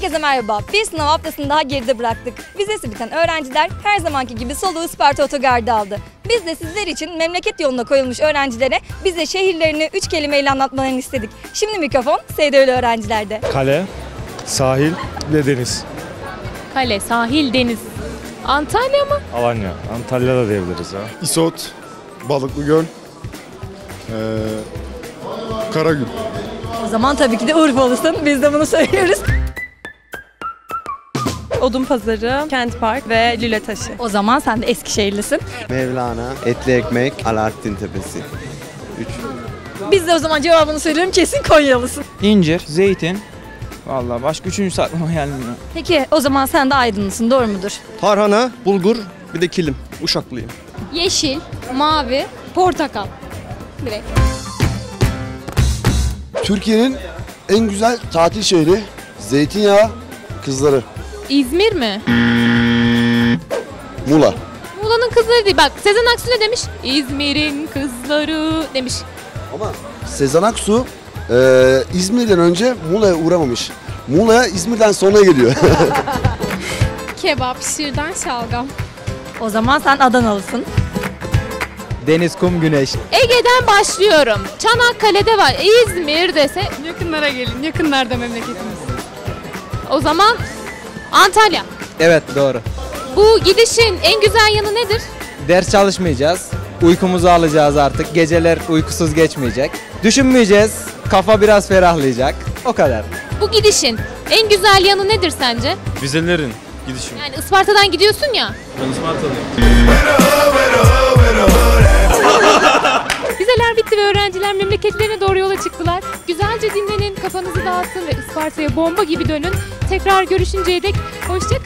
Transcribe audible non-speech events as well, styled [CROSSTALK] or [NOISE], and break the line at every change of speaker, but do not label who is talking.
Herkese merhaba. Bir sınav haftasını daha geride bıraktık. Vizesi biten öğrenciler her zamanki gibi soluğu Isparta Otogar'da aldı. Biz de sizler için memleket yoluna koyulmuş öğrencilere bize şehirlerini üç kelimeyle anlatmalarını istedik. Şimdi mikrofon SDÖ'lü öğrencilerde.
Kale, sahil ve deniz.
Kale, sahil, deniz. Antalya mı?
Alanya, Antalya'da diyebiliriz ha.
İsot, Balıklı Göl, ee, Karagül.
O zaman tabii ki de Urfalısın. Biz de bunu söylüyoruz.
Odun Pazarı, Kent Park ve Lüle Taşı.
O zaman sen de Eskişehirlisin.
Mevlana, etli ekmek, Alaaddin Tepesi.
Biz de o zaman cevabını söylüyorum kesin Konyalısın.
İncir, zeytin. Vallahi başka üçüncüsü aklıma gelmiyor.
Peki o zaman sen de Aydınlısın doğru mudur?
Tarhana, bulgur, bir de kilim. Uşaklıyım.
Yeşil, mavi, portakal. Direkt.
Türkiye'nin en güzel tatil şehri zeytinyağı kızları
İzmir mi?
Muğla.
Muğla'nın kızları değil. Bak Sezen Aksu ne demiş? İzmir'in kızları demiş.
Ama Sezen Aksu eee, İzmir'den önce Muğla'ya uğramamış. Muğla'ya İzmir'den sonra geliyor. [LAUGHS]
Kebap, şırdan, şalgam.
O zaman sen Adanalısın.
Deniz, kum, güneş.
Ege'den başlıyorum. Çanakkale'de var. İzmir dese
Yakınlara gelin, yakınlarda memleketimiz.
o zaman Antalya.
Evet doğru.
Bu gidişin en güzel yanı nedir?
Ders çalışmayacağız. Uykumuzu alacağız artık. Geceler uykusuz geçmeyecek. Düşünmeyeceğiz. Kafa biraz ferahlayacak. O kadar.
Bu gidişin en güzel yanı nedir sence?
Vizelerin gidişim.
Yani Isparta'dan gidiyorsun ya.
Ben Ispartalıyım.
Vizeler bitti ve öğrenciler memleketlerine doğru yola çıktılar. Güzelce dinlenin, kafanızı dağıtın ve Isparta'ya bomba gibi dönün. Tekrar görüşünceye dek hoşçakalın.